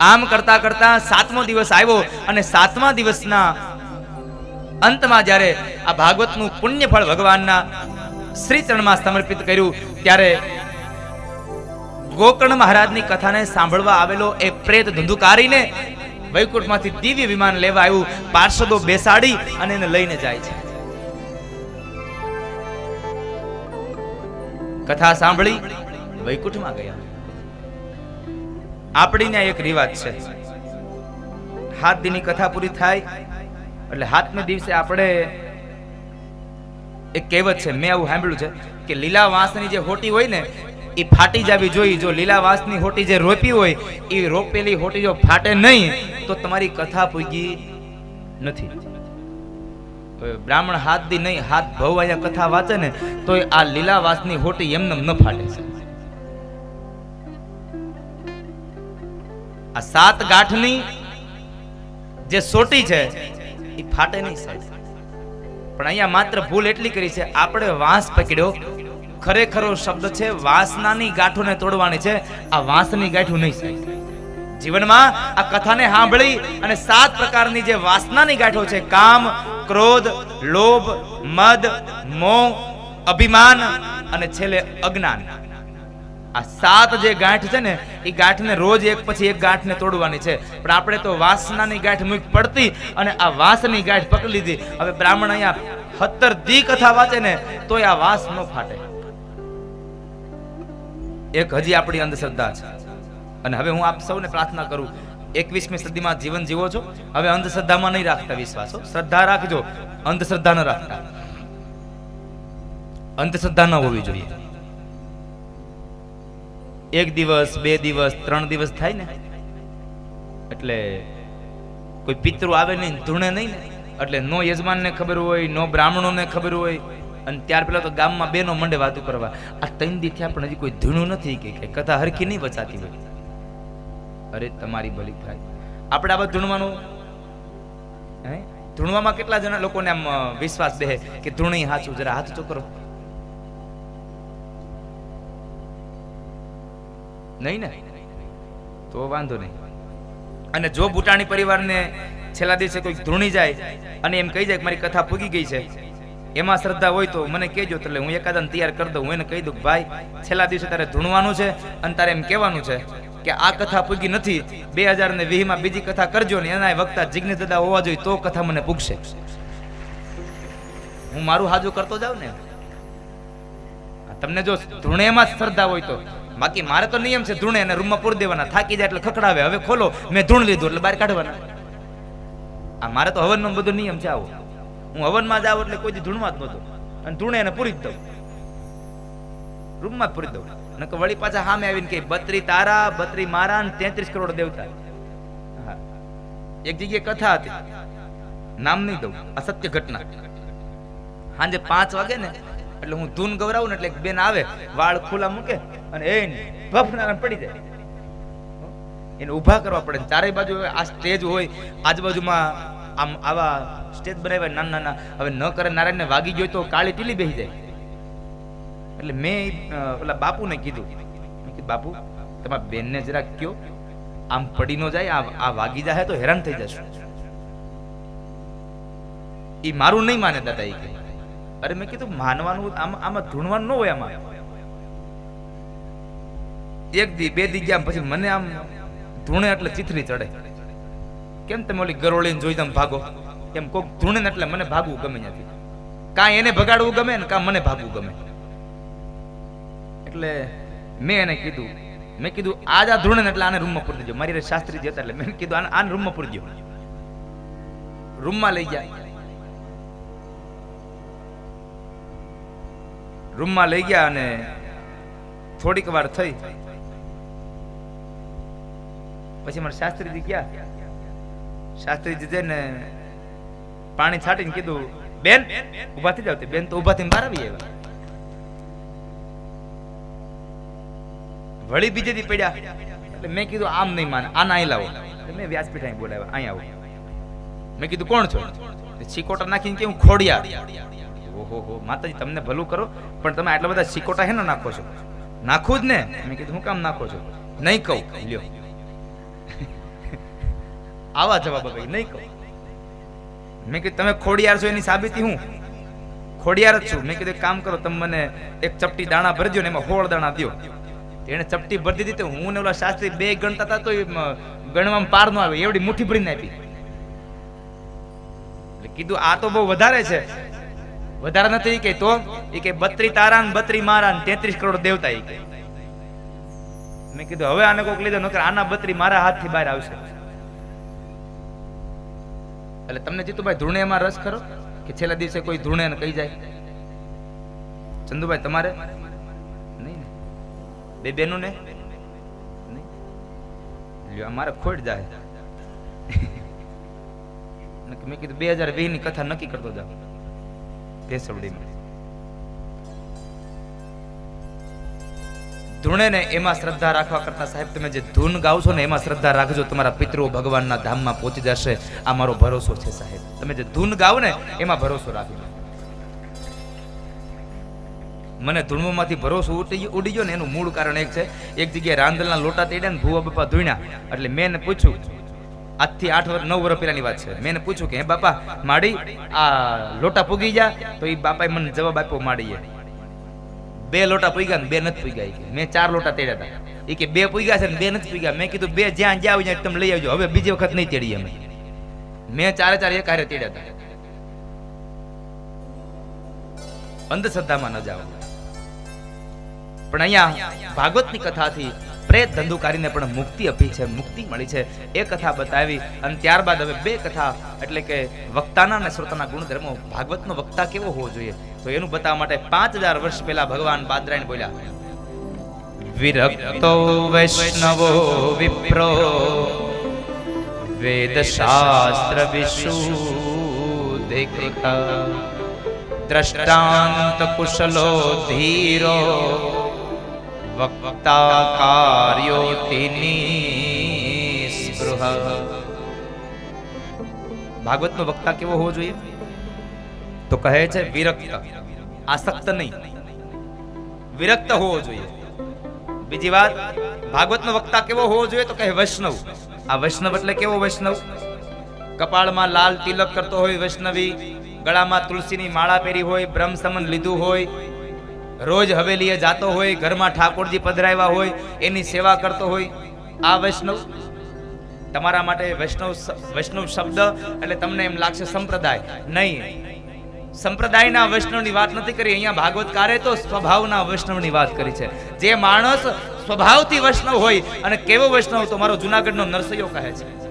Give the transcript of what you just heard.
આમ કરતા કરતા સાતમો દિવસ આવ્યો અને સાતમા દિવસના અંતમાં જ્યારે આ ભાગવતનું પુણ્ય ફળ ભગવાનના શ્રી ચરણમાં સમર્પિત કર્યું, ત્યારે ગોકર્ણ મહારાજની કથાને સાંભળવા આવેલો એ પ્રેત ધુંધુકારીને વૈકુંઠમાંથી દિવ્ય વિમાન લેવા આવ્યું. પાર્ષદો બેસાડી અને એને લઈને જાય છે. કથા સાંભળી વૈકુંઠમાં ગયા. આપણી ત્યાં એક રિવાજ છે. હાથ દીની કથા પૂરી થાય, એટલે હાથમે દિવસે આપણે એક કહેવત છે, મેં આવું સાંભળ્યું છે કે લીલા વાંસની જે હોટી હોય ને, એ ફાટી જવી જોઈએ જો લીલા વાંસની હોટી જે રોપી હોય, એ રોપેલી હોટી જો ફાટે નહીં, તો તમારી કથા પૂગી નથી. બ્રાહ્મણ હાથ દી નહીં, હાથ ભવ અહીંયા કથા વાંચે ને તો આ લીલા વાંસની હોટી એમને ન ફાટે. છે આ સાત ગાંઠની જે સોટી છે, એ ફાટે નહીં સાહેબ. પણ અહીંયા માત્ર ભૂલ એટલી કરી છે, આપણે વાંસ પકડ્યો. ખરેખરો શબ્દ છે, વાસનાની ગાંઠોને તોડવાની છે. આ વાંસની ગાંઠું નહીં સાહેબ. જીવનમાં આ કથાને સાંભળી અને સાત પ્રકારની જે વાસનાની ગાંઠો છે, કામ, ક્રોધ, લોભ, મદ, મોહ, અભિમાન અને છેલ્લે અજ્ઞાન. આ સાત જે ગાંઠ છે ને એ ગાંઠને રોજ એક પછી એક ગાંઠને તોડવાની છે. પણ આપણે તો વાસનાની ગાંઠ મૂક પડતી અને આ વાસની ગાંઠ પકડી લીધી. હવે બ્રાહ્મણ અહીંયા હત્તર દી કથા વાંચે ને, તોય આ વાસ ન ફાટે. એક હજી આપણી અંધશ્રદ્ધા છે. અને હવે હું આપ સૌને પ્રાર્થના કરું, એકવીસમી સદીમાં જીવન જીવો છો. હવે અંધશ્રદ્ધામાં નહીં રાખતા વિશ્વાસો. શ્રદ્ધા રાખજો, અંધશ્રદ્ધા ન રાખતા. અંધશ્રદ્ધા ન હોવી જોઈએ. એક દિવસ, બે દિવસ, ત્રણ દિવસ થાય ને? એટલે કોઈ પિતૃ આવે નહીં ધૂણે નહીં એટલે નો યજમાનને ખબર હોય, નો બ્રાહ્મણોને ખબર હોય, અને ત્યાર પેલા તો ગામમાં બેનો મંડે વાતું કરવા. આ ત્રણ દી થયા પણ હજી કોઈ ધૂણું નથી કે કથા હરખી નહીં વચાતી હોય. અરે તમારી ભલી ભાઈ આપણે આ ધૂણવાનું? હે? ધૂણવામાં કેટલા જણા લોકોને આમ વિશ્વાસ દે કે ધૂણી હાચું, જરા હાથ ચોકરો. કરો નહીં ને? તો વાંધો નહીં. અને જો બુટાણી પરિવારને છેલ્લા દિવસે કોઈ ધૂણી જાય અને એમ કહી જાય કે મારી કથા પૂગી ગઈ છે, એમાં શ્રદ્ધા હોય તો મને કહેજો, એટલે હું એકાદાને તૈયાર કરી દઉં. હું એને કહી દઉં ભાઈ, છેલ્લા દિવસે તારે ધૂણવાનું છે અને તારે એમ કહેવાનું છે કે આ કથા પૂગી નથી. બે હજાર ને વીસમાં બીજી કથા કરજો ને એના વક્તા જિજ્ઞેશ દાદા હોવા જોઈએ, તો કથા મને પૂગશે. હું મારું હાજુ કરતો જાઉં ને? તમને જો ધૂણેમાં શ્રદ્ધા હોય તો. બાકી મારે તો નિયમ છે ધૂણે અને રૂમમાં પૂરી દેવાના. થાકી જાય એટલે ખખડાવે. હવે ખોલો. મેં ધૂણ લીધું એટલે બહાર કાઢવાના. આ મારે તો હવનનો બધો નિયમ છે આવો. હું હવનમાં જાઉં એટલે કોઈ ધૂણમાં જ નહોતો. અને ધૂણે એને પૂરી જ દઉં. રૂમમાં પૂરી દઉં. નકર વળી પાછા સામે આવીને કે બત્રી તારા, બત્રી મારા ને તેત્રીસ કરોડ દેવતા. એક જગ્યાએ કથા હતી. નામ નહીં દઉં. અસત્ય ઘટના. સાંજે પાંચ વાગે ને એટલે હું ધૂન ગવરાવું ને એટલે બેન આવે, વાળ ખુલ્લા મૂકે અને એ ભફના પડી જાય. એને ઊભા કરવા પડે ચારે બાજુ આ સ્ટેજ હોય, આજુબાજુમાં આમ આવા સ્ટેજ બનાવ્યા નાના નાના. હવે ન કરે નારાયણને વાગી ગયો તો કાળી ટીલી બેસી જાય. એટલે મેં ઓલા બાપુને કીધું. બાપુ, તમારા બેનને જરાક કયો, આમ પડી ન જાય, આ વાગી જાય તો હેરાન થઈ જશું. એ મારું નહીં માને દાદા એ કે. અરે મેં કીધું માનવાનું, આમાં ધૂણવાનું ન હોય આમાં. એક દી, બે દી ગયા પછી મને આમ ધૂણે એટલે ચીથરી ચડે. કેમ તમે ઓલી ગરોળીને જોઈ તમે ભાગો? એમ કોક ધૂણે એટલે મને ભાગવું ગમે નથી કાં એને ભગાડવું ગમે ને કાં મને ભાગવું ગમે. એટલે મેં એને કીધું, મેં કીધું, આજ આ ધૂણે એટલે આને રૂમમાં પૂરી દેજો. મારી શાસ્ત્રીજી હતા એટલે મેં કીધું, આને આને રૂમમાં પૂરી દો રૂમમાં લઈ ગયા. રૂમમાં લઈ ગયા અને થોડીક વાર થઈ. પછી મારા શાસ્ત્રીજી ગયા. શાસ્ત્રીજી જઈને પાણી છાટીને કીધું, બેન ઊભા થઈ જાવ બેન તો ઊભા થઈને બહાર આવી આવ્યા. વળી બીજે દી પડ્યા. એટલે મેં કીધું, આમ નહીં માને. આના અહીં લાવો. મેં વ્યાસપીઠ અહીં બોલાવ્યા, અહીં આવો. મેં કીધું, કોણ છો? છીકોટા નાખીને કેવું ખોડિયા ઓહો હો માતાજી, તમને ભલું કરો, પણ તમે આટલા બધા સિકોટા હેનો નાખો છો? નાખું જ ને? મેં કીધું, હું કામ નાખો છો? નહીં કહું. લ્યો. આવા જવાબ આપે નહીં કહું. મેં કીધું, તમે ખોડિયાર છો એની સાબિતી હું? ખોડિયાર જ છું. મેં કીધું કામ કરો, તમે મને એક ચપટી દાણા ભરજો દો ને એમાં હોળ દાણા દ્યો. એને ચપટી ભરી દીધી હું ને ઓલા શાસ્ત્રી બે ગણતા હતા તો ગણવામાં પાર નો આવે એવડી મુઠ્ઠી ભરીને આપી. કીધું, આ તો બહુ વધારે છે. વધારે નથી કે તો એ કે બત્રી તારા ને બત્રી મારા ને તેત્રીસ કરોડ દેવતા એ મેં કીધું, હવે આને કોક લીધો, નકર આના બત્રી મારા હાથથી બહાર આવશે. એટલે તમને જીતુભાઈ ધૂણેમાં રસ ખરો? કે છેલ્લા દિવસે કોઈ ધૂણે કહી જાય? ચંદુભાઈ, તમારે? નહીં ને? બે બેનું ને મારે ખોટ જાય મેં કીધું, બે હજાર વીસની કથા નક્કી કરતો જાવ ભેસવડીમાં ધૂણે ને એમાં શ્રદ્ધા રાખવા કરતા સાહેબ, તમે જે ધૂન ગાવ છો ને, એમાં શ્રદ્ધા રાખજો. તમારા પિતૃઓ ભગવાનના ધામમાં પહોંચી જશે. આ મારો ભરોસો છે સાહેબ. તમે જે ધૂન ગાવ ને, એમાં ભરોસો રાખજો. મને ધૂણમાંથી ભરોસો ઉડી ઉડી ગયો ને, એનું મૂળ કારણ એક છે. એક જગ્યાએ રાંદલના લોટા તેડ્યા ને, ભૂવા બાપા ધૂણ્યા. એટલે મેં પૂછ્યું આજથી આઠ વર્ષ નવ વર્ષ પહેલાની વાત છે. મેં એને પૂછ્યું કે, હે બાપા, માડી, આ લોટા પૂગી ગયા? તો એ બાપાએ મને જવાબ આપ્યો, માડીએ. બે લોટા પૂગ્યા ને બે નથી પૂગ્યા મેં ચાર લોટા તેડ્યા હતા એ કે, બે પૂગ્યા છે ને બે નથી પૂગ્યા. મેં કીધું, બે જ્યાં જ્યાં તમે લઈ આવજો. હવે બીજી વખત નહીં તેડીએ અમે. મેં ચારે ચાર એક હારે તેડ્યા હતા અંધશ્રદ્ધામાં ન જાઓ. પણ અહીંયા ભાગવતની કથાથી પ્રેત ધંધુકારીને પણ મુક્તિ આપી છે, મુક્તિ મળી છે. એ કથા બતાવી અને ત્યારબાદ હવે બે કથા એટલે કે વક્તાના અને શ્રોતાના ગુણધર્મો. ભાગવતનો વક્તા કેવો હોવો જોઈએ? તો એનું બતાવવા માટે પાંચ હજાર વર્ષ પહેલા ભગવાન બાદરાયણ બોલ્યા, વિરક્તો વૈષ્ણવો વિપ્રો વેદ શાસ્ત્ર વિશુદ્ધિકૃત દ્રષ્ટાંત કુશલો ધીરો વક્તા કાર્યો તેની સ્પૃહ ભાગવતનો વક્તા કેવો હોવો જોઈએ? તો કહે છે, વિરક્ત. આસક્ત નહીં. વિરક્ત હોવો જોઈએ. બીજી વાત, ભાગવતનો વક્તા કેવો હોવો જોઈએ તો કહે, વૈષ્ણવ. આ વૈષ્ણવ એટલે કેવો વૈષ્ણવ? કપાળમાં લાલ તિલક કરતો હોય વૈષ્ણવી, ગળામાં તુલસીની માળા પહેરી હોય બ્રહ્મ સમન લીધું હોય રોજ હવેલીએ જાતો હોય, ઘરમાં ઠાકોરજી પધરાવ્યા હોય, એની સેવા કરતો હોય, આ વૈષ્ણવ? તમારા માટે વૈષ્ણવ વૈષ્ણવ શબ્દ, એટલે તમને એમ લાગશે સંપ્રદાય. નહીં. સંપ્રદાયના વૈષ્ણવની વાત નથી કરી, અહીંયા ભાગવતકારે તો સ્વભાવના વૈષ્ણવની વાત કરી છે. જે માણસ સ્વભાવથી વૈષ્ણવ હોય અને કેવો વૈષ્ણવ તો મારો જુનાગઢનો નરસૈયો કહે છે.